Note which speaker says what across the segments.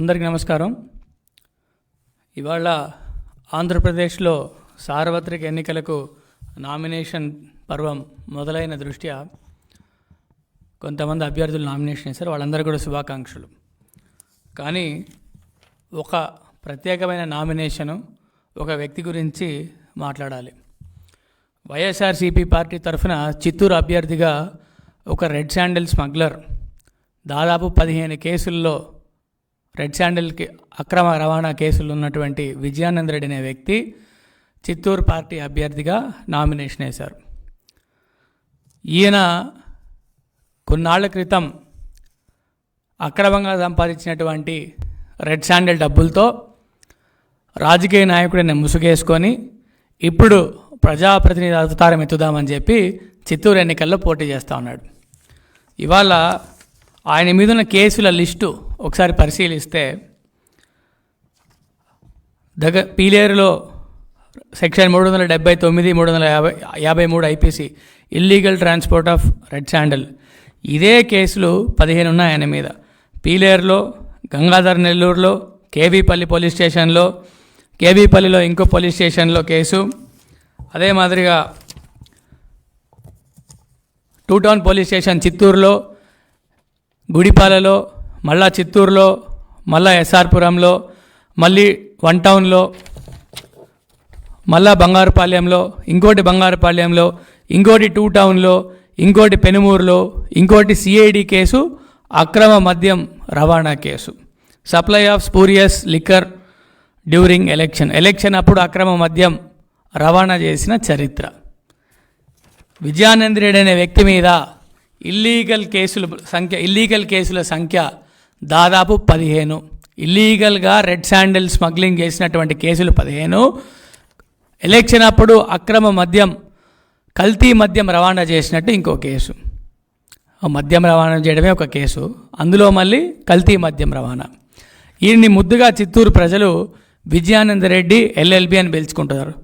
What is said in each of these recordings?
Speaker 1: అందరికీ నమస్కారం. ఇవాళ ఆంధ్రప్రదేశ్లో సార్వత్రిక ఎన్నికలకు నామినేషన్ పర్వం మొదలైన దృష్ట్యా కొంతమంది అభ్యర్థులు నామినేషన్ చేశారు వాళ్ళందరూ కూడా శుభాకాంక్షలు. కానీ ఒక ప్రత్యేకమైన నామినేషను ఒక వ్యక్తి గురించి మాట్లాడాలి. వైఎస్ఆర్సీపీ పార్టీ తరఫున చిత్తూరు అభ్యర్థిగా ఒక రెడ్ శాండిల్ స్మగ్లర్ దాదాపు పదిహేను కేసుల్లో రెడ్ శాండిల్కి అక్రమ రవాణా కేసులు ఉన్నటువంటి విజయానంద రెడ్డి అనే వ్యక్తి చిత్తూరు పార్టీ అభ్యర్థిగా నామినేషన్ వేశారు. ఈయన కొన్నాళ్ళ క్రితం అక్రమంగా సంపాదించినటువంటి రెడ్ శాండిల్ డబ్బులతో రాజకీయ నాయకుడిని ముసుగేసుకొని ఇప్పుడు ప్రజాప్రతినిధి అవతారం ఎత్తుదామని చెప్పి చిత్తూరు ఎన్నికల్లో పోటీ చేస్తూ ఉన్నాడు. ఇవాళ ఆయన మీద ఉన్న కేసుల లిస్టు ఒకసారి పరిశీలిస్తే దగ్గ పీలేరులో సెక్షన్ మూడు వందల డెబ్బై తొమ్మిది మూడు వందల యాభై యాభై మూడు IPC illegal transport of red sandal. ఇదే కేసులు పదిహేను ఉన్నాయి ఆయన మీద. పీలేరులో గంగాధర్ నెల్లూరులో కేవీపల్లి పోలీస్ స్టేషన్లో కేవీపల్లిలో ఇంకో పోలీస్ స్టేషన్లో కేసు. అదే మాదిరిగా టూ టౌన్ పోలీస్ స్టేషన్ చిత్తూరులో గుడిపాలలో మళ్ళా చిత్తూరులో మళ్ళా ఎస్ఆర్పురంలో మళ్ళీ వన్ టౌన్లో మళ్ళా బంగారుపాలెంలో ఇంకోటి బంగారుపాలెంలో ఇంకోటి టూ టౌన్లో ఇంకోటి పెనుమూరులో ఇంకోటి సిఐడి కేసు అక్రమ మద్యం రవాణా case. Supply of spurious liquor during election. Election అప్పుడు అక్రమ మద్యం రవాణా చేసిన చరిత్ర. విజయానంద్ రెడ్డి అనే వ్యక్తి మీద ఇల్లీగల్ కేసుల సంఖ్య ఇల్లీగల్ కేసుల సంఖ్య దాదాపు పదిహేను. ఇల్లీగల్గా రెడ్ శాండిల్ స్మగ్లింగ్ చేసినటువంటి కేసులు పదిహేను. ఎలక్షన్ అప్పుడు అక్రమ మద్యం కల్తీ మద్యం రవాణా చేసినట్టు ఇంకో కేసు. మద్యం రవాణా చేయడమే ఒక కేసు. అందులో మళ్ళీ కల్తీ మద్యం రవాణా. ఈయన్ని ముద్దుగా చిత్తూరు ప్రజలు విజయానంద రెడ్డి ఎల్ఎల్బి అని పిలుచుకుంటున్నారు.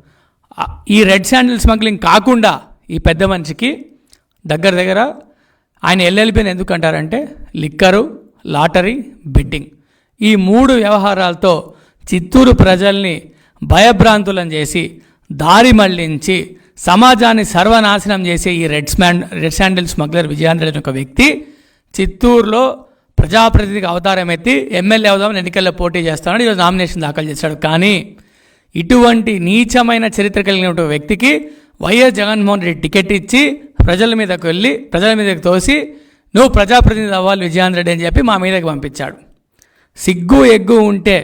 Speaker 1: ఈ రెడ్ శాండిల్ స్మగ్లింగ్ కాకుండా ఈ పెద్ద మనిషికి దగ్గర దగ్గర ఆయన ఎల్ఎల్బిని ఎందుకు అంటారంటే లిక్కరు లాటరీ బెట్టింగ్. ఈ మూడు వ్యవహారాలతో చిత్తూరు ప్రజల్ని భయభ్రాంతులను చేసి దారి మళ్ళించి సమాజాన్ని సర్వనాశనం చేసే ఈ రెడ్ స్మాన్ రెడ్ శాండిల్ స్మగ్లర్ విజయాంధ్ర ఒక వ్యక్తి చిత్తూరులో ప్రజాప్రతినిధికి అవతారం ఎత్తి ఎమ్మెల్యే అవుదామని ఎన్నికల్లో పోటీ చేస్తానని ఈరోజు నామినేషన్ దాఖలు చేశాడు. కానీ ఇటువంటి నీచమైన చరిత్ర కలిగిన వ్యక్తికి వైఎస్ జగన్మోహన్ రెడ్డి టికెట్ ఇచ్చి ప్రజల మీదకు వెళ్ళి ప్రజల మీదకు తోసి నువ్వు ప్రజాప్రతినిధి అవ్వాలి విజయానంద రెడ్డి అని చెప్పి మా మీదకి పంపించాడు. సిగ్గు ఎగ్గు ఉంటే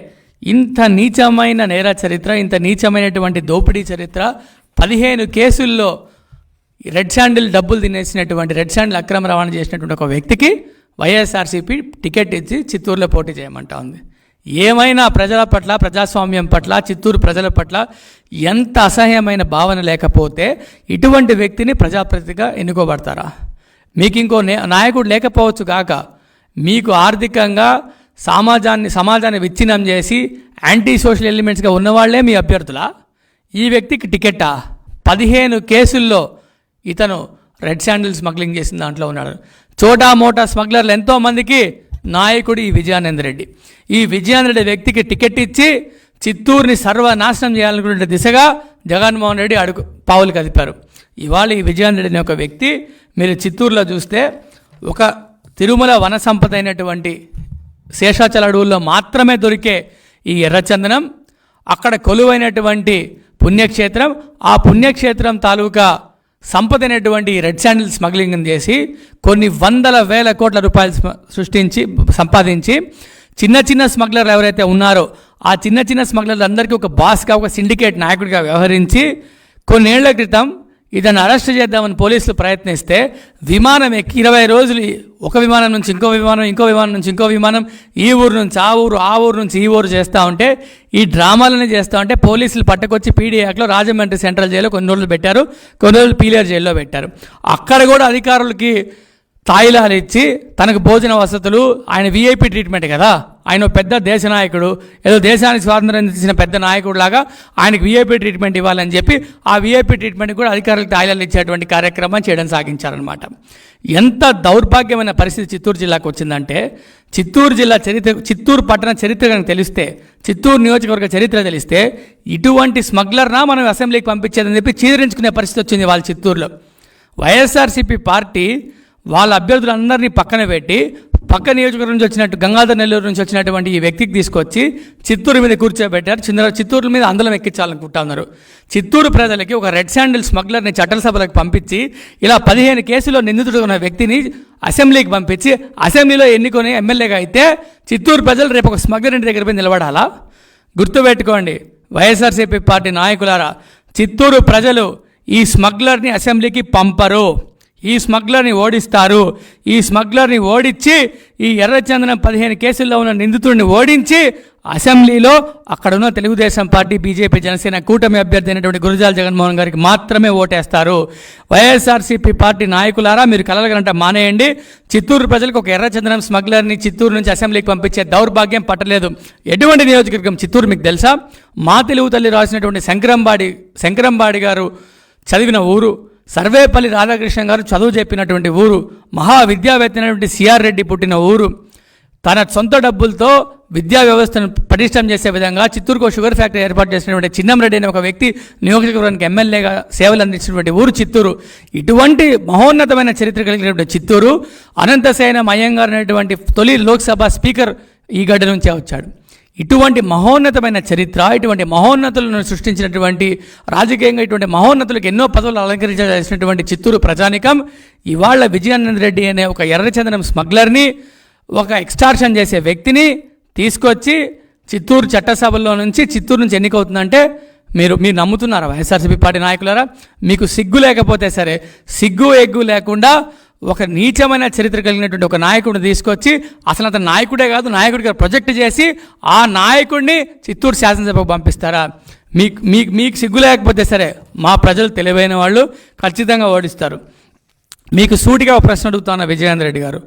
Speaker 1: ఇంత నీచమైన నేర చరిత్ర ఇంత నీచమైనటువంటి దోపిడీ చరిత్ర పదిహేను కేసుల్లో ఈ రెడ్ శాండిల్ డబ్బులు తినేసినటువంటి రెడ్ శాండిల్ అక్రమ రవాణా చేసినటువంటి ఒక వ్యక్తికి వైఎస్ఆర్సీపీ టికెట్ ఇచ్చి చిత్తూరులో పోటీ చేయమంటా ఉంది. ఏమైనా ప్రజల పట్ల ప్రజాస్వామ్యం పట్ల చిత్తూరు ప్రజల పట్ల ఎంత అసహ్యమైన భావన లేకపోతే ఇటువంటి వ్యక్తిని ప్రజాప్రతిగా ఎన్నుకోబడతారా? మీకు ఇంకో నే- నాయకుడు లేకపోవచ్చు కాక మీకు ఆర్థికంగా సమాజాన్ని సమాజాన్ని విచ్ఛిన్నం చేసి యాంటీ సోషల్ ఎలిమెంట్స్గా ఉన్నవాళ్ళే మీ అభ్యర్థులా? ఈ వ్యక్తికి టికెట్టా పదిహేను కేసుల్లో ఇతను రెడ్ శాండిల్ స్మగ్లింగ్ చేసిన దాంట్లో ఉన్నాడు. చోటా మోటా స్మగ్లర్లు ఎంతోమందికి నాయకుడు ఈ విజయానంద రెడ్డి. ఈ విజయానంద రెడ్డి వ్యక్తికి టికెట్ ఇచ్చి చిత్తూరుని సర్వనాశనం చేయాలనుకునే దిశగా జగన్మోహన్ రెడ్డి అడుగు పావులు కదిపారు. ఇవాళ ఈ విజయానంద రెడ్డి అనే ఒక వ్యక్తి మీరు చిత్తూరులో చూస్తే ఒక తిరుమల వన సంపద అయినటువంటి శేషాచల అడవుల్లో మాత్రమే దొరికే ఈ ఎర్రచందనం అక్కడ కొలువైనటువంటి పుణ్యక్షేత్రం ఆ పుణ్యక్షేత్రం తాలూకా సంపద రెడ్ శాండిల్ స్మగ్లింగ్ చేసి కొన్ని వందల వేల కోట్ల రూపాయలు సృష్టించి సంపాదించి చిన్న చిన్న స్మగ్లర్లు ఎవరైతే ఉన్నారో ఆ చిన్న చిన్న స్మగ్లర్లు అందరికీ ఒక బాస్గా ఒక సిండికేట్ నాయకుడిగా వ్యవహరించి కొన్నేళ్ళ క్రితం ఇతను అరెస్ట్ చేద్దామని పోలీసులు ప్రయత్నిస్తే విమానం ఎక్కి ఇరవై రోజులు ఒక విమానం నుంచి ఇంకో విమానం ఇంకో విమానం నుంచి ఇంకో విమానం ఈ ఊరు నుంచి ఆ ఊరు ఆ ఊరు నుంచి ఈ ఊరు చేస్తూ ఉంటే ఈ డ్రామాలని చేస్తూ ఉంటే పోలీసులు పట్టుకొచ్చి పీడీయాక్లో రాజమండ్రి సెంట్రల్ జైల్లో కొన్ని రోజులు పెట్టారు కొన్ని రోజులు పీలియర్ జైల్లో పెట్టారు. అక్కడ కూడా అధికారులకి తాయిలాలు ఇచ్చి తనకు భోజన వసతులు ఆయన వీఐపీ ట్రీట్మెంట్ కదా. ఆయన పెద్ద దేశ నాయకుడు ఏదో దేశానికి స్వాతంత్రం ఇచ్చిన పెద్ద నాయకుడు లాగా ఆయనకు వీఐపీ ట్రీట్మెంట్ ఇవ్వాలని చెప్పి ఆ వీఐపీ ట్రీట్మెంట్ కూడా అధికారులకు తాయిలాలు ఇచ్చేటువంటి కార్యక్రమం చేయడం సాగించారనమాట ఎంత దౌర్భాగ్యమైన పరిస్థితి చిత్తూరు జిల్లాకు వచ్చిందంటే చిత్తూరు జిల్లా చరిత్ర చిత్తూరు పట్టణ చరిత్ర కనుక తెలిస్తే చిత్తూరు నియోజకవర్గ చరిత్ర తెలిస్తే ఇటువంటి స్మగ్లర్నా మనం అసెంబ్లీకి పంపించేదని చెప్పి చీదరించుకునే పరిస్థితి వచ్చింది వాళ్ళ చిత్తూరులో. వైఎస్ఆర్సీపీ పార్టీ వాళ్ళ అభ్యర్థులందరినీ పక్కన పెట్టి పక్క నియోజకవర్గం నుంచి వచ్చినట్టు గంగాధర్ నెల్లూరు నుంచి వచ్చినటువంటి ఈ వ్యక్తికి తీసుకొచ్చి చిత్తూరు మీద కూర్చోబెట్టారు. చిన్న చిత్తూరు మీద అందలం ఎక్కించాలనుకుంటా ఉన్నారు. చిత్తూరు ప్రజలకి ఒక రెడ్ శాండిల్ స్మగ్లర్ని చట్టసభలకు పంపించి ఇలా పదిహేను కేసులో నిందితుడు ఉన్న వ్యక్తిని అసెంబ్లీకి పంపించి అసెంబ్లీలో ఎన్నుకొని ఎమ్మెల్యేగా అయితే చిత్తూరు ప్రజలు రేపు ఒక స్మగ్లర్ ఇంటి దగ్గర పోయి నిలబడాలా? గుర్తుపెట్టుకోండి వైఎస్ఆర్సీపీ పార్టీ నాయకులారా చిత్తూరు ప్రజలు ఈ స్మగ్లర్ని అసెంబ్లీకి పంపరు. ఈ స్మగ్లర్ని ఓడిస్తారు. ఈ స్మగ్లర్ని ఓడించి ఈ ఎర్రచందనం పదిహేను కేసుల్లో ఉన్న నిందితుడిని ఓడించి అసెంబ్లీలో అక్కడున్న తెలుగుదేశం పార్టీ బీజేపీ జనసేన కూటమి అభ్యర్థి అయినటువంటి గురజాల జగన్మోహన్ గారికి మాత్రమే ఓటేస్తారు. వైఎస్ఆర్సీపీ పార్టీ నాయకులారా మీరు కలగలంట మానేయండి. చిత్తూరు ప్రజలకు ఒక ఎర్రచందనం స్మగ్లర్ని చిత్తూరు నుంచి అసెంబ్లీకి పంపించే దౌర్భాగ్యం పట్టలేదు. ఎటువంటి నియోజకవర్గం చిత్తూరు మీకు తెలుసా? మా తెలుగు తల్లి రాసినటువంటి శంకరంబాడి శంకరంబాడి గారు చదివిన ఊరు. సర్వేపల్లి రాధాకృష్ణ గారు చదువు చెప్పినటువంటి ఊరు మహా అయినటువంటి సిఆర్ రెడ్డి పుట్టిన ఊరు. తన సొంత డబ్బులతో విద్యా వ్యవస్థను పటిష్టం చేసే విధంగా చిత్తూరుకు షుగర్ ఫ్యాక్టరీ ఏర్పాటు చేసినటువంటి చిన్నంరెడ్డి అనే ఒక వ్యక్తి నియోజకవర్గానికి ఎమ్మెల్యేగా సేవలు అందించినటువంటి ఊరు చిత్తూరు. ఇటువంటి మహోన్నతమైన చరిత్ర కలిగినటువంటి చిత్తూరు అనంతసేన అయ్యంగారు అనేటువంటి తొలి లోక్సభ స్పీకర్ ఈ గడ్డ నుంచే వచ్చాడు. ఇటువంటి మహోన్నతమైన చరిత్ర ఇటువంటి మహోన్నతులను సృష్టించినటువంటి రాజకీయంగా ఇటువంటి మహోన్నతులకు ఎన్నో పదవులు అలంకరించాల్సినటువంటి చిత్తూరు ప్రజానికం ఇవాళ విజయానంద రెడ్డి అనే ఒక ఎర్రచందనం స్మగ్లర్ని ఒక ఎక్స్టార్షన్ చేసే వ్యక్తిని తీసుకొచ్చి చిత్తూరు చట్టసభల్లో నుంచి చిత్తూరు నుంచి ఎన్నికవుతుందంటే మీరు మీరు నమ్ముతున్నారా వైఎస్ఆర్సీపీ పార్టీ నాయకులారా? మీకు సిగ్గు లేకపోతే సరే సిగ్గు ఎగ్గు లేకుండా ఒక నీచమైన చరిత్ర కలిగినటువంటి ఒక నాయకుడిని తీసుకొచ్చి అసలు అతను నాయకుడే కాదు నాయకుడిగా ప్రొజెక్ట్ చేసి ఆ నాయకుడిని చిత్తూరు శాసనసభకు పంపిస్తారా? మీకు మీకు మీకు సిగ్గు లేకపోతే సరే మా ప్రజలు తెలివైన వాళ్ళు ఖచ్చితంగా ఓడిస్తారు. మీకు సూటిగా ఒక ప్రశ్న అడుగుతున్న విజయేంద్ర రెడ్డి గారు.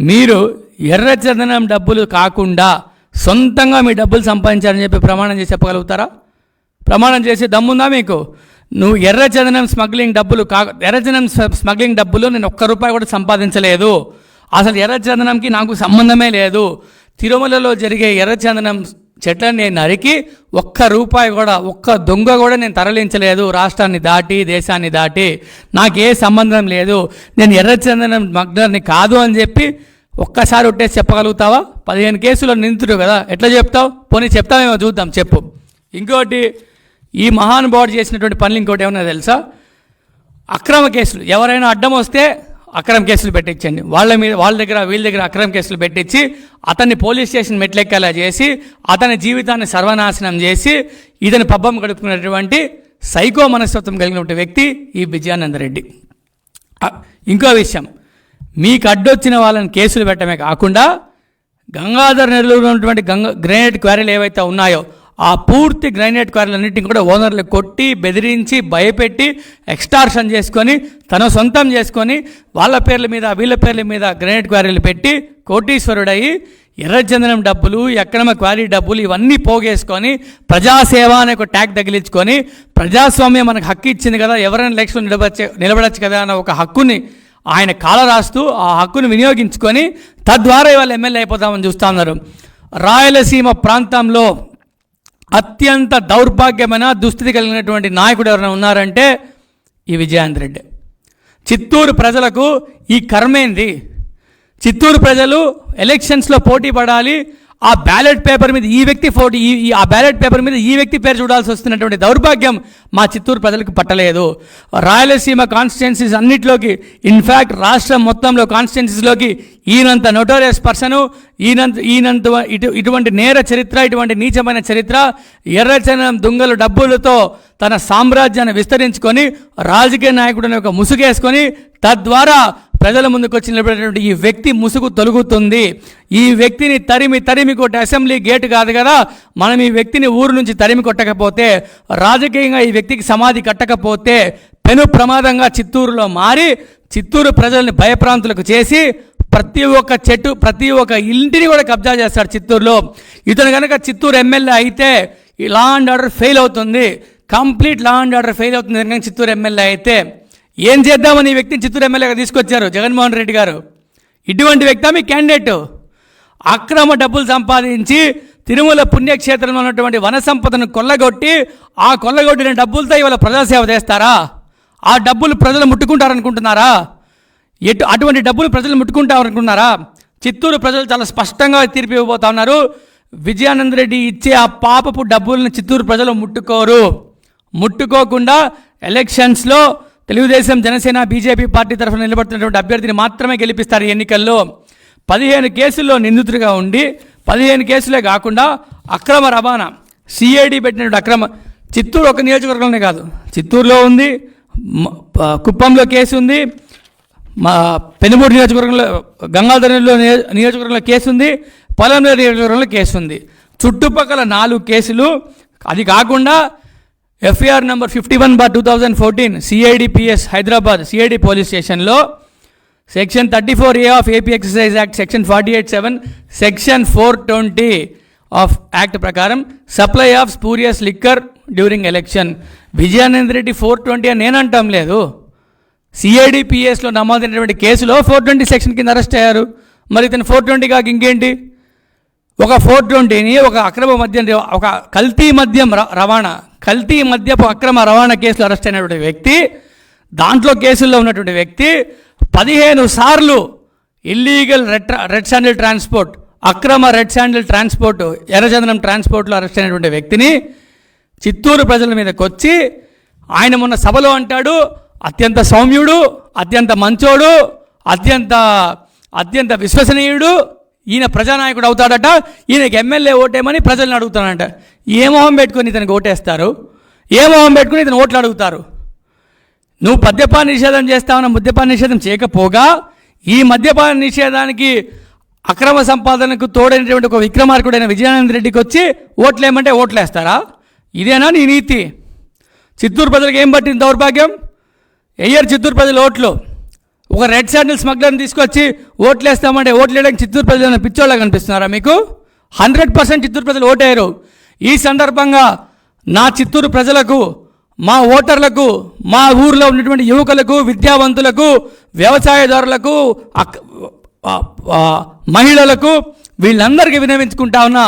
Speaker 1: మీరు ఎర్రచందనం డబ్బులు కాకుండా సొంతంగా మీ డబ్బులు సంపాదించారని చెప్పి ప్రమాణం చేసి చెప్పగలుగుతారా? ప్రమాణం చేసే దమ్ముందా మీకు? నువ్వు ఎర్రచందనం స్మగ్లింగ్ డబ్బులు కా ఎర్రచందనం స్మగ్లింగ్ డబ్బులు నేను ఒక్క రూపాయి కూడా సంపాదించలేదు. అసలు ఎర్రచందనంకి నాకు సంబంధమే లేదు. తిరుమలలో జరిగే ఎర్రచందనం చెట్లను నేను నరికి ఒక్క రూపాయి కూడా ఒక్క దొంగ కూడా నేను తరలించలేదు. రాష్ట్రాన్ని దాటి దేశాన్ని దాటి నాకే సంబంధం లేదు. నేను ఎర్రచందనం మగ్నర్ని కాదు అని చెప్పి ఒక్కసారి ఒట్టేసి చెప్పగలుగుతావా? పదిహేను కేసులో నిందితుడు కదా. ఎట్లా చెప్తావు? పోనీ చెప్తామేమో చూద్దాం చెప్పు. ఇంకోటి ఈ మహానుభావుడు చేసినటువంటి పనులు ఇంకోటి ఏమన్నా తెలుసా? అక్రమ కేసులు. ఎవరైనా అడ్డం వస్తే అక్రమ కేసులు పెట్టించండి. వాళ్ళ మీద వాళ్ళ దగ్గర వీళ్ళ దగ్గర అక్రమ కేసులు పెట్టించి అతన్ని పోలీస్ స్టేషన్ మెట్లెక్కేలా చేసి అతని జీవితాన్ని సర్వనాశనం చేసి ఇతని పబ్బం గడుపుకున్నటువంటి సైకో మనస్తత్వం కలిగినటువంటి వ్యక్తి ఈ విజయానంద రెడ్డి ఇంకో విషయం. మీకు అడ్డొచ్చిన వాళ్ళని కేసులు పెట్టడమే కాకుండా గంగాధర్ నెల్లూరు ఉన్నటువంటి గంగ గ్రైనేట్ క్వారీలు ఏవైతే ఉన్నాయో ఆ పూర్తి గ్రైనేట్ క్వారీలన్నింటిని కూడా ఓనర్లు కొట్టి బెదిరించి భయపెట్టి ఎక్స్టార్షన్ చేసుకొని తన సొంతం చేసుకొని వాళ్ళ పేర్ల మీద వీళ్ళ పేర్ల మీద గ్రైనేట్ క్వారీలు పెట్టి కోటీశ్వరుడయి ఎర్రచందనం డబ్బులు ఎక్కడమ క్వారీ డబ్బులు ఇవన్నీ పోగేసుకొని ప్రజాసేవ అనే ఒక ట్యాగ్ తగిలించుకొని ప్రజాస్వామ్యం మనకు హక్కు ఇచ్చింది కదా ఎవరైనా ఎలక్షన్ నిలబడచ్చు నిలబడచ్చు కదా అన్న ఒక హక్కుని ఆయన కాల రాస్తూ ఆ హక్కును వినియోగించుకొని తద్వారా ఇవాళ ఎమ్మెల్యే అయిపోతామని చూస్తా ఉన్నారు. రాయలసీమ ప్రాంతంలో అత్యంత దౌర్భాగ్యమైన దుస్థితి కలిగినటువంటి నాయకుడు ఎవరైనా ఉన్నారంటే ఈ విజయాంత్ రెడ్డి. చిత్తూరు ప్రజలకు ఈ కర్మేంది చిత్తూరు ప్రజలు ఎలక్షన్స్లో పోటీ పడాలి ఆ బ్యాలెట్ పేపర్ మీద ఈ వ్యక్తి ఫోటో ఈ ఆ బ్యాలెట్ పేపర్ మీద ఈ వ్యక్తి పేరు చూడాల్సి వస్తున్నటువంటి దౌర్భాగ్యం మా చిత్తూరు ప్రజలకు పట్టలేదు. రాయలసీమ కాన్స్టిట్యున్సీస్ అన్నింటిలోకి ఇన్ఫ్యాక్ట్ రాష్ట్రం మొత్తంలో కాన్స్టిట్యున్సీస్లోకి ఈయనంత నోటోరియస్ పర్సను ఈయనంత ఈయనంత ఇటు ఇటువంటి నేర చరిత్ర ఇటువంటి నీచమైన చరిత్ర ఎర్రచనం దొంగలు డబ్బులతో తన సామ్రాజ్యాన్ని విస్తరించుకొని రాజకీయ నాయకుడిని ఒక ముసుగేసుకొని తద్వారా ప్రజల ముందుకు వచ్చి నిలబడేటువంటి ఈ వ్యక్తి ముసుగు తొలుగుతుంది. ఈ వ్యక్తిని తరిమి తరిమి కొట్టే అసెంబ్లీ గేట్ కాదు కదా. మనం ఈ వ్యక్తిని ఊరు నుంచి తరిమి కొట్టకపోతే రాజకీయంగా ఈ వ్యక్తికి సమాధి కట్టకపోతే పెను ప్రమాదంగా చిత్తూరులో మారి చిత్తూరు ప్రజల్ని భయప్రాంతులకు చేసి ప్రతి ఒక్క చెట్టు ప్రతి ఒక్క ఇంటిని కూడా కబ్జా చేస్తాడు చిత్తూరులో. ఇతను కనుక చిత్తూరు ఎమ్మెల్యే అయితే ఈ లా అండ్ ఆర్డర్ ఫెయిల్ అవుతుంది. Complete law and order fail అవుతుంది కనుక చిత్తూరు ఎమ్మెల్యే అయితే. ఏం చేద్దామని ఈ వ్యక్తిని చిత్తూరు ఎమ్మెల్యేగా తీసుకొచ్చారు? జగన్మోహన్ రెడ్డి గారు. ఇటువంటి వ్యక్తి మీ క్యాండిడేట్. అక్రమ డబ్బులు సంపాదించి తిరుమల పుణ్యక్షేత్రంలో ఉన్నటువంటి వన సంపదను కొల్లగొట్టి ఆ కొల్లగొట్టిన డబ్బులతో ఇవాళ ప్రజాసేవ చేస్తారా? ఆ డబ్బులు ప్రజలు ముట్టుకుంటారనుకుంటున్నారా? ఎటు అటువంటి డబ్బులు ప్రజలు ముట్టుకుంటారనుకుంటున్నారా? చిత్తూరు ప్రజలు చాలా స్పష్టంగా తీర్పు ఇవ్వబోతా ఉన్నారు. విజయానంద రెడ్డి ఇచ్చే ఆ పాపపు డబ్బులను చిత్తూరు ప్రజలు ముట్టుకోరు. ముట్టుకోకుండా ఎలక్షన్స్లో తెలుగుదేశం జనసేన బీజేపీ పార్టీ తరఫున నిలబడుతున్నటువంటి అభ్యర్థిని మాత్రమే గెలిపిస్తారు ఎన్నికల్లో. పదిహేను కేసుల్లో నిందితుడిగా ఉండి పదిహేను కేసులే కాకుండా అక్రమ రవాణా సిఐడి పెట్టినటువంటి అక్రమ చిత్తూరు ఒక నియోజకవర్గంలోనే కాదు. చిత్తూరులో ఉంది కుప్పంలో కేసు ఉంది మా పెనుమూరు నియోజకవర్గంలో గంగాధరంలో నియోజకవర్గంలో కేసు ఉంది పొలంలో నియోజకవర్గంలో కేసు ఉంది. చుట్టుపక్కల నాలుగు కేసులు అది కాకుండా FIR number fifty one bar two thousand fourteen CIDPS Hyderabad CID police స్టేషన్లో section thirty four A of AP excise act section forty eight seven section four twenty of act ప్రకారం supply of spurious liquor during election Vijayananda Reddy four twenty అని నేను లేదు. సిఐడిపిఎస్లో నమోదైనటువంటి కేసులో four twenty section కింద arrest అయ్యారు. మరి ఇతను ఫోర్ ట్వంటీ కాక ఇంకేంటి? ఒక ఫోర్ ట్వంటీని ఒక అక్రమ మద్యం ఒక కల్తీ మద్యం ర- రవాణా కల్తీ మద్యపు అక్రమ రవాణా కేసులో అరెస్ట్ అయినటువంటి వ్యక్తి దాంట్లో కేసుల్లో ఉన్నటువంటి వ్యక్తి పదిహేను సార్లు illegal red red sandal transport అక్రమ రెడ్ శాండిల్ ట్రాన్స్పోర్ట్ ఎర్రచందనం ట్రాన్స్పోర్ట్లో అరెస్ట్ అయినటువంటి వ్యక్తిని చిత్తూరు ప్రజల మీదకి వచ్చి ఆయన మొన్న సభలో అంటాడు అత్యంత సౌమ్యుడు అత్యంత మంచోడు అత్యంత అత్యంత విశ్వసనీయుడు ఈయన ప్రజానాయకుడు అవుతాడట ఈయనకి ఎమ్మెల్యే ఓటేమని ప్రజల్ని అడుగుతాడంట. ఏ మొహం పెట్టుకొని ఇతనికి ఓటేస్తారు? ఏ మొహం పెట్టుకొని ఇతను ఓట్లు అడుగుతారు? నువ్వు మద్యపాన నిషేధం చేస్తావన్న మద్యపాన నిషేధం చేయకపోగా ఈ మద్యపాన నిషేధానికి అక్రమ సంపాదనకు తోడైనటువంటి ఒక విక్రమార్కుడైన విజయానంద రెడ్డికి వచ్చి ఓట్లేమంటే ఓట్లేస్తారా? ఇదేనా నీ నీతి? చిత్తూరు ప్రజలకు ఏం పట్టింది దౌర్భాగ్యం? ఎయ్యరు చిత్తూరు ప్రజల ఓట్లు. ఒక రెడ్ శాండిల్ స్మగ్లర్ని తీసుకొచ్చి ఓట్లు వేస్తామంటే ఓట్లు వేయడానికి చిత్తూరు ప్రజలు ఏమైనా పిచ్చోళ్ళ కనిపిస్తున్నారా మీకు? హండ్రెడ్ పర్సెంట్ చిత్తూరు ప్రజలు ఓటేయరు. ఈ సందర్భంగా నా చిత్తూరు ప్రజలకు మా ఓటర్లకు మా ఊర్లో ఉన్నటువంటి యువకులకు విద్యావంతులకు వ్యవసాయదారులకు మహిళలకు వీళ్ళందరికీ వినవించుకుంటా ఉన్నా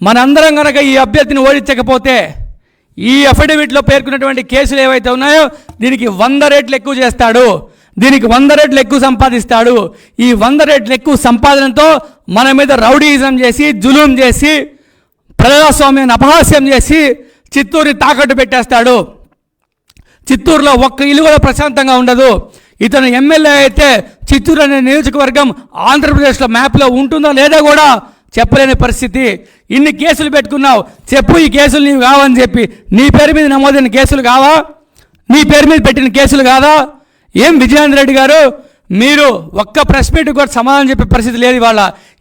Speaker 1: మనందరం కనుక ఈ అభ్యర్థిని ఓడించకపోతే ఈ అఫిడవిట్లో పేర్కొన్నటువంటి కేసులు ఏవైతే ఉన్నాయో దీనికి వంద రేట్లు ఎక్కువ చేస్తాడు. దీనికి వంద రేట్లు ఎక్కువ సంపాదిస్తాడు. ఈ వంద రేట్లు ఎక్కువ సంపాదనతో మన మీద రౌడీయిజం చేసి జులుం చేసి ప్రజాస్వామ్యాన్ని అపహాస్యం చేసి చిత్తూరుని తాకట్టు పెట్టేస్తాడు. చిత్తూరులో ఒక్క ఇల్లు కూడా ప్రశాంతంగా ఉండదు. ఇతను ఎమ్మెల్యే అయితే చిత్తూరు అనే నియోజకవర్గం ఆంధ్రప్రదేశ్లో మ్యాప్లో ఉంటుందా లేదా కూడా చెప్పలేని పరిస్థితి. ఇన్ని కేసులు పెట్టుకున్నావు. చెప్పు ఈ కేసులు నీవు కావని చెప్పి. నీ పేరు మీద నమోదైన కేసులు కావా? నీ పేరు మీద పెట్టిన కేసులు కాదా? ఏం విజయేంద్ర రెడ్డి గారు? మీరు ఒక్క ప్రెస్ మీట్ కూడా సమాధానం చెప్పే పరిస్థితి లేదు ఇవాళ.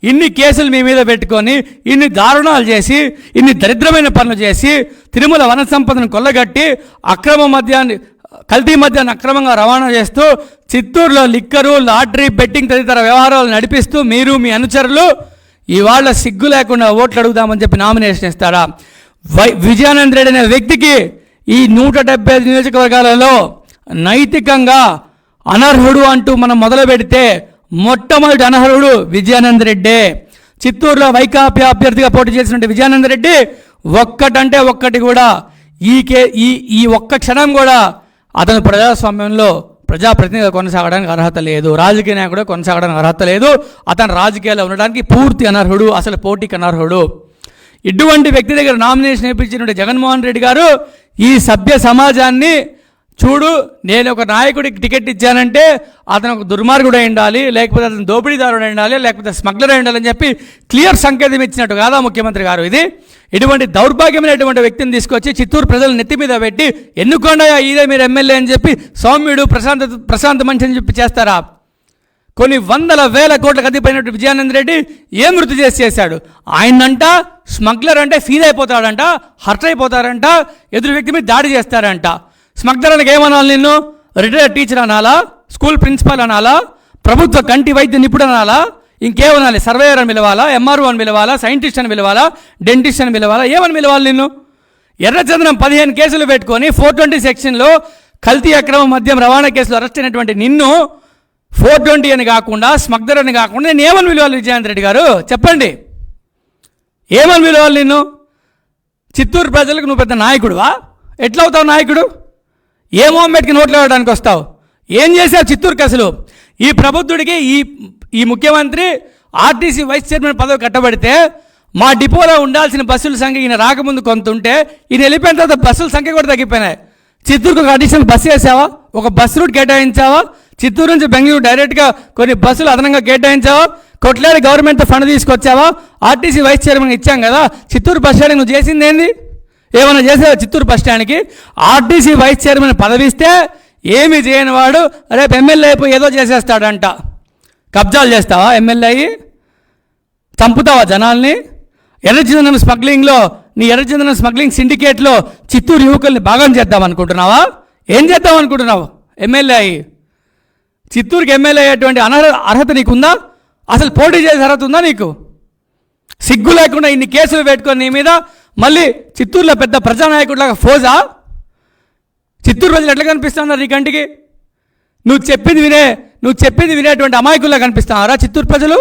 Speaker 1: ఇన్ని కేసులు మీ మీద పెట్టుకొని ఇన్ని దారుణాలు చేసి ఇన్ని దరిద్రమైన పనులు చేసి తిరుమల వన సంపదను కొల్లగట్టి అక్రమ మద్యాన్ని కల్తీ మద్యాన్ని అక్రమంగా రవాణా చేస్తూ చిత్తూరులో లిక్కరు లాటరీ బెట్టింగ్ తదితర వ్యవహారాలు నడిపిస్తూ మీరు మీ అనుచరులు ఇవాళ సిగ్గు లేకుండా ఓట్లు అడుగుదామని చెప్పి నామినేషన్ ఇస్తారా వై విజయానంద రెడ్డి అనే వ్యక్తికి ఈ నూట డెబ్బై ఐదు నియోజకవర్గాలలో నైతికంగా అనర్హుడు అంటూ మనం మొదలు పెడితే మొట్టమొదటి అనర్హుడు విజయానంద రెడ్డే. చిత్తూరులో వైకాపీ అభ్యర్థిగా పోటీ చేసినటువంటి విజయానంద రెడ్డి ఒక్కటంటే ఒక్కటి కూడా ఈ కే ఈ ఈ ఒక్క క్షణం కూడా అతను ప్రజాస్వామ్యంలో ప్రజాప్రతినిధిగా కొనసాగడానికి అర్హత లేదు. రాజకీయ నాయకుడు కొనసాగడానికి అర్హత లేదు. అతను రాజకీయాల్లో ఉండడానికి పూర్తి అనర్హుడు అసలు పోటీకి అనర్హుడు. ఇటువంటి వ్యక్తి దగ్గర నామినేషన్ వేయించినటువంటి జగన్మోహన్ రెడ్డి గారు ఈ సభ్య సమాజాన్ని చూడు నేను ఒక నాయకుడికి టికెట్ ఇచ్చానంటే అతను ఒక దుర్మార్గుడు అయి ఉండాలి లేకపోతే అతను దోపిడీదారుడు అయి ఉండాలి లేకపోతే స్మగ్లర్ అయి ఉండాలని చెప్పి క్లియర్ సంకేతం ఇచ్చినట్టు కాదా ముఖ్యమంత్రి గారు ఇది. ఇటువంటి దౌర్భాగ్యమైనటువంటి వ్యక్తిని తీసుకొచ్చి చిత్తూరు ప్రజలు నెత్తి మీద పెట్టి ఎన్నుకోండా ఇదే మీరు ఎమ్మెల్యే అని చెప్పి సౌమ్యుడు ప్రశాంత ప్రశాంత మనిషి అని చెప్పి చేస్తారా? కొన్ని వందల వేల కోట్లకు అధిపోయినట్టు విజయానంద రెడ్డి ఏం మృతి చేసి చేశాడు? ఆయనంట స్మగ్లర్ అంటే ఫీల్ అయిపోతాడంట హర్ట్ అయిపోతారంట ఎదురు వ్యక్తి మీద దాడి చేస్తారంట. స్మగ్ధరానికి ఏమనాలి నిన్ను? రిటైర్డ్ టీచర్ అనాలా? స్కూల్ ప్రిన్సిపాల్ అనాలా? ప్రభుత్వ కంటి వైద్య నిపుణుడు అనాలా? ఇంకేమనాలి? సర్వేయర్ అని పిలవాలా? ఎంఆర్ఓ అని పిలవాలా? సైంటిస్ట్ అని పిలవాలా? డెంటిస్ట్ అని పిలవాలా? ఏమని పిలవాలి నిన్ను? ఎర్రచందనం పదిహేను కేసులు పెట్టుకొని ఫోర్ ట్వంటీ సెక్షన్లో కల్తీ అక్రమ మద్యం రవాణా కేసులో అరెస్ట్ అయినటువంటి నిన్ను ఫోర్ ట్వంటీ అని కాకుండా స్మగ్ధర్ అని కాకుండా నేను ఏమని పిలవాలి విజయాంత్ రెడ్డి గారు? చెప్పండి. ఏమని పిలవాలి నిన్ను? చిత్తూరు ప్రజలకు నువ్వు పెద్ద నాయకుడువా? ఎట్లా అవుతావు నాయకుడు? ఏ మొహమ్మేట్కి నోట్లు ఇవ్వడానికి వస్తావు? ఏం చేశావు చిత్తూరుకి అసలు? ఈ ప్రబుద్ధుడికి ఈ ఈ ముఖ్యమంత్రి ఆర్టీసీ వైస్ చైర్మన్ పదవి కట్టబడితే మా డిపోలో ఉండాల్సిన బస్సుల సంఖ్య ఈయన రాకముందు కొంత ఉంటే ఈయన వెళ్ళిపోయిన తర్వాత బస్సుల సంఖ్య కూడా తగ్గిపోయినాయి. చిత్తూరుకు ఒక అడిషనల్ బస్సు వేసావా? ఒక బస్సు రూట్ కేటాయించావా? చిత్తూరు నుంచి బెంగళూరు డైరెక్ట్గా కొన్ని బస్సులు అదనంగా కేటాయించావా? కొట్లాడి గవర్నమెంట్ ఫండ్ తీసుకొచ్చావా? ఆర్టీసీ వైస్ చైర్మన్ ఇచ్చాం కదా. చిత్తూరు బస్ స్టాండ్ నువ్వు చేసింది ఏంది? ఏమైనా చేసే చిత్తూరు బస్ స్టాండ్కి? ఆర్టీసీ వైస్ చైర్మన్ పదవిస్తే ఏమి చేయని వాడు రేపు ఎమ్మెల్యే అయిపోయి ఏదో చేసేస్తాడంట. కబ్జాలు చేస్తావా ఎమ్మెల్యే అయ్యి? చంపుతావా జనాల్ని? ఎర్రచందనం స్మగ్లింగ్లో నీ ఎర్రచందనం స్మగ్లింగ్ సిండికేట్లో చిత్తూరు యువకుల్ని భాగం చేద్దాం అనుకుంటున్నావా ఏం చేద్దాం అనుకుంటున్నావు ఎమ్మెల్యే అయ్యి? చిత్తూరుకి ఎమ్మెల్యే అయ్యేటువంటి అనర్హ అర్హత నీకుందా? అసలు పోటీ చేసే అర్హత ఉందా నీకు? సిగ్గు లేకుండా ఇన్ని కేసులు పెట్టుకొని నీ మీద మళ్ళీ చిత్తూరులో పెద్ద ప్రజానాయకుడిలాగా ఫోజా? చిత్తూరు ప్రజలు ఎట్లా కనిపిస్తున్నారు ఈ కంటికి? నువ్వు చెప్పింది వినే నువ్వు చెప్పింది వినేటువంటి అమాయకుల్లా కనిపిస్తున్నారా చిత్తూరు ప్రజలు?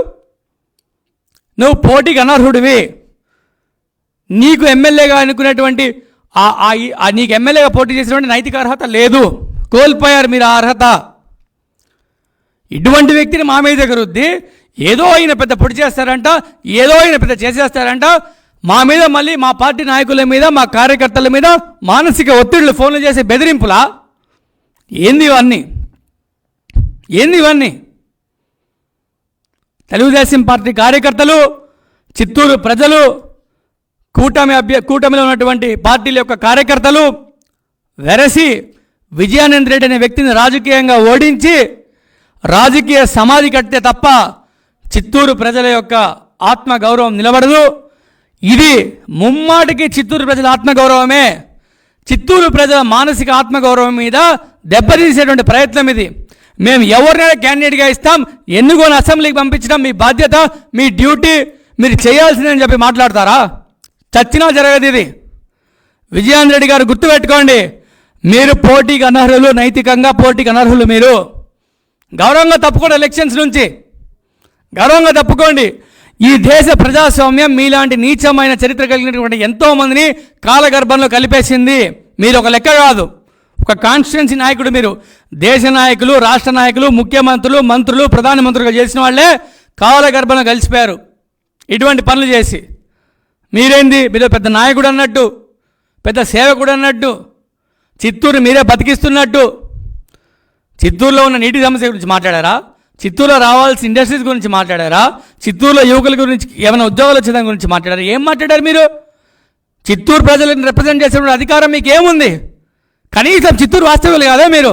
Speaker 1: నువ్వు పోటీకి అనర్హుడివి. నీకు ఎమ్మెల్యేగా అనుకునేటువంటి ఆ నీకు ఎమ్మెల్యేగా పోటీ చేసినటువంటి నైతిక అర్హత లేదు. కోల్పోయారు మీరు ఆ అర్హత. ఇటువంటి వ్యక్తిని మా మీద ఎగరుద్ది. ఏదో ఆయన పెద్ద పొడి చేస్తారంట ఏదో ఆయన పెద్ద చేసేస్తారంట. మా మీద మళ్ళీ మా పార్టీ నాయకుల మీద మా కార్యకర్తల మీద మానసిక ఒత్తిళ్ళు ఫోన్లు చేసే బెదిరింపులా? ఏంది ఇవన్నీ? ఏంది ఇవన్నీ? తెలుగుదేశం పార్టీ కార్యకర్తలు చిత్తూరు ప్రజలు కూటమి అభ్య కూటమిలో ఉన్నటువంటి పార్టీల యొక్క కార్యకర్తలు వెరసి విజయానంద్ రెడ్డి అనే వ్యక్తిని రాజకీయంగా ఓడించి రాజకీయ సమాధి కట్టే తప్ప చిత్తూరు ప్రజల యొక్క ఆత్మగౌరవం నిలబడదు. ఇది ముమ్మాటికి చిత్తూరు ప్రజల ఆత్మగౌరవమే. చిత్తూరు ప్రజల మానసిక ఆత్మగౌరవం మీద దెబ్బతీసేటువంటి ప్రయత్నం ఇది. మేము ఎవరినైనా క్యాండిడేట్గా ఇస్తాం ఎన్నుకొని అసెంబ్లీకి పంపించడం మీ బాధ్యత మీ డ్యూటీ మీరు చేయాల్సిందని చెప్పి మాట్లాడతారా? చచ్చినా జరగదు ఇది. విజయాన్ రెడ్డి గారు గుర్తుపెట్టుకోండి మీరు పోటీకి అనర్హులు నైతికంగా పోటీకి అనర్హులు మీరు. గౌరవంగా తప్పుకోండి ఎలక్షన్స్ నుంచి. గౌరవంగా తప్పుకోండి. ఈ దేశ ప్రజాస్వామ్యం మీలాంటి నీచమైన చరిత్ర కలిగినటువంటి ఎంతోమందిని కాలగర్భంలో కలిపేసింది. మీరు ఒక లెక్క కాదు. ఒక కాన్స్టిట్యున్సీ నాయకుడు మీరు. దేశ నాయకులు రాష్ట్ర నాయకులు ముఖ్యమంత్రులు మంత్రులు ప్రధానమంత్రులుగా చేసిన వాళ్ళే కాలగర్భంలో కలిసిపోయారు. ఇటువంటి పనులు చేసి. మీరేంది? మీరు పెద్ద నాయకుడు అన్నట్టు పెద్ద సేవకుడు అన్నట్టు చిత్తూరు మీరే బతికిస్తున్నట్టు. చిత్తూరులో ఉన్న నీటి సమస్య గురించి మాట్లాడారా? చిత్తూరులో రావాల్సిన ఇండస్ట్రీస్ గురించి మాట్లాడారా? చిత్తూరులో యువకుల గురించి ఏమైనా ఉద్యోగాలు వచ్చేదాని గురించి మాట్లాడారా? ఏం మాట్లాడారు మీరు? చిత్తూరు ప్రజలను రిప్రజెంట్ చేసిన అధికారం మీకు ఏముంది? కనీసం చిత్తూరు వాస్తవ్యులు కాదా మీరు.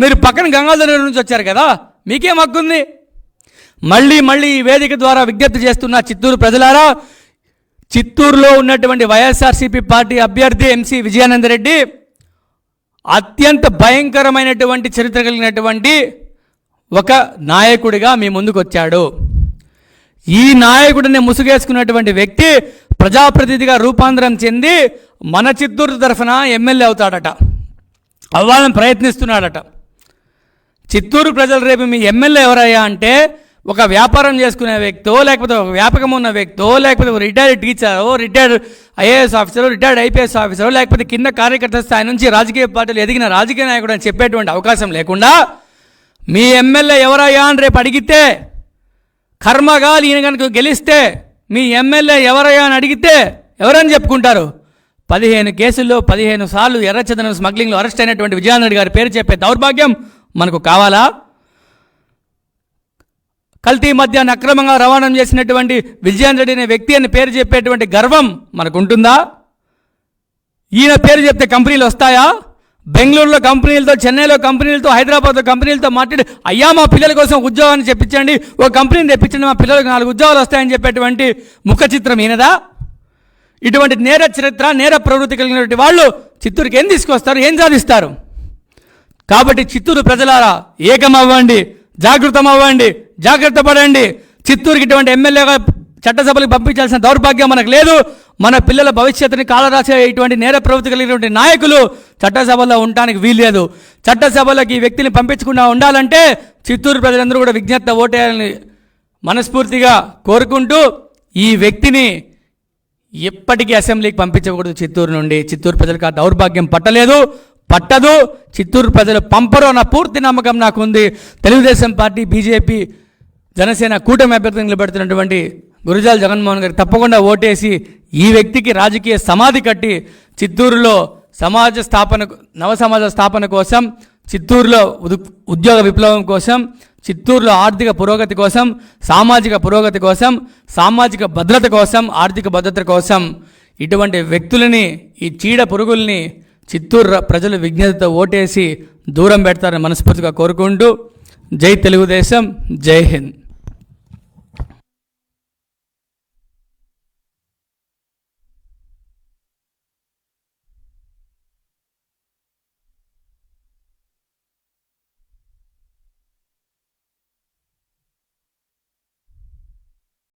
Speaker 1: మీరు పక్కన గంగాధర నుంచి వచ్చారు కదా మీకేం హక్కుంది? మళ్ళీ మళ్ళీ ఈ వేదిక ద్వారా విజ్ఞప్తి చేస్తున్న చిత్తూరు ప్రజలారా చిత్తూరులో ఉన్నటువంటి వైఎస్ఆర్సీపీ పార్టీ అభ్యర్థి ఎంసీ విజయానందరెడ్డి అత్యంత భయంకరమైనటువంటి చరిత్ర కలిగినటువంటి ఒక నాయకుడిగా మీ ముందుకు వచ్చాడు ఈ నాయకుడిని ముసుగేసుకున్నటువంటి వ్యక్తి ప్రజాప్రతినిధిగా రూపాంతరం చెంది మన చిత్తూరు తరఫున ఎమ్మెల్యే అవుతాడట. అవ్వాలని ప్రయత్నిస్తున్నాడట. చిత్తూరు ప్రజలు రేపు మీ ఎమ్మెల్యే ఎవరయ్యా అంటే ఒక వ్యాపారం చేసుకునే వ్యక్తో లేకపోతే ఒక వ్యాపకం ఉన్న వ్యక్తో లేకపోతే ఒక రిటైర్డ్ టీచరో రిటైర్డ్ ఐఏఎస్ ఆఫీసరో రిటైర్డ్ ఐపీఎస్ ఆఫీసరో లేకపోతే కింద కార్యకర్త స్థాయి నుంచి రాజకీయ పార్టీలు ఎదిగిన రాజకీయ నాయకుడు అని చెప్పేటువంటి అవకాశం లేకుండా మీ ఎమ్మెల్యే ఎవరయ్యా అని రేపు అడిగితే కర్మగాలు ఈయన కనుక గెలిస్తే మీ ఎమ్మెల్యే ఎవరయ్యా అని అడిగితే ఎవరని చెప్పుకుంటారు? పదిహేను కేసుల్లో పదిహేను సార్లు ఎర్రచందనం స్మగ్లింగ్లో అరెస్ట్ అయినటువంటి విజయానంద్ గారి పేరు చెప్పే దౌర్భాగ్యం మనకు కావాలా? కల్తీ మద్యాన్ని అక్రమంగా రవాణా చేసినటువంటి విజయానంద రెడ్డి అనే వ్యక్తి అని పేరు చెప్పేటువంటి గర్వం మనకు ఉంటుందా ఈయన పేరు చెప్తే కంపెనీలు వస్తాయా? బెంగళూరులో కంపెనీలతో చెన్నైలో కంపెనీలతో హైదరాబాద్లో కంపెనీలతో మాట్లాడి అయ్యా మా పిల్లల కోసం ఉద్యోగాన్ని చెప్పించండి. ఒక కంపెనీని తెప్పించండి మా పిల్లలకు నాలుగు ఉద్యోగాలు వస్తాయని చెప్పేటువంటి ముఖ చిత్రం ఈయనదా? ఇటువంటి నేర చరిత్ర నేర ప్రవృత్తి కలిగినటువంటి వాళ్ళు చిత్తూరుకి ఏం తీసుకొస్తారు? ఏం సాధిస్తారు? కాబట్టి చిత్తూరు ప్రజలారా ఏకమవ్వండి జాగృతమవ్వండి జాగ్రత్త పడండి. చిత్తూరుకి ఇటువంటి ఎమ్మెల్యేగా చట్టసభలకు పంపించాల్సిన దౌర్భాగ్యం మనకు లేదు. మన పిల్లల భవిష్యత్తుని కాలరాసే ఇటువంటి నేర ప్రవృత్తి కలిగినటువంటి నాయకులు చట్టసభలో ఉండటానికి వీల్లేదు చట్టసభలకు ఈ వ్యక్తిని పంపించకుండా ఉండాలంటే చిత్తూరు ప్రజలందరూ కూడా విజ్ఞప్త ఓటేయాలని మనస్ఫూర్తిగా కోరుకుంటూ ఈ వ్యక్తిని ఎప్పటికీ అసెంబ్లీకి పంపించకూడదు చిత్తూరు నుండి. చిత్తూరు ప్రజలకు ఆ దౌర్భాగ్యం పట్టలేదు. పట్టదు. చిత్తూరు ప్రజలు పంపరు అన్న పూర్తి నమ్మకం నాకు ఉంది తెలుగుదేశం పార్టీ బీజేపీ జనసేన కూటమి అభ్యర్థులు నిలబెడుతున్నటువంటి గురుజాల జగన్మోహన్ గారికి తప్పకుండా ఓటేసి ఈ వ్యక్తికి రాజకీయ సమాధి కట్టి చిత్తూరులో సమాజ స్థాపన నవ సమాజ స్థాపన కోసం చిత్తూరులో ఉద్యోగ విప్లవం కోసం చిత్తూరులో ఆర్థిక పురోగతి కోసం సామాజిక పురోగతి కోసం సామాజిక భద్రత కోసం ఆర్థిక భద్రత కోసం ఇటువంటి వ్యక్తులని ఈ చీడ పురుగుల్ని చిత్తూరు ప్రజలు విజ్ఞతతో ఓటేసి దూరం పెడతారని మనస్ఫూర్తిగా కోరుకుంటూ జై తెలుగుదేశం జై హింద్.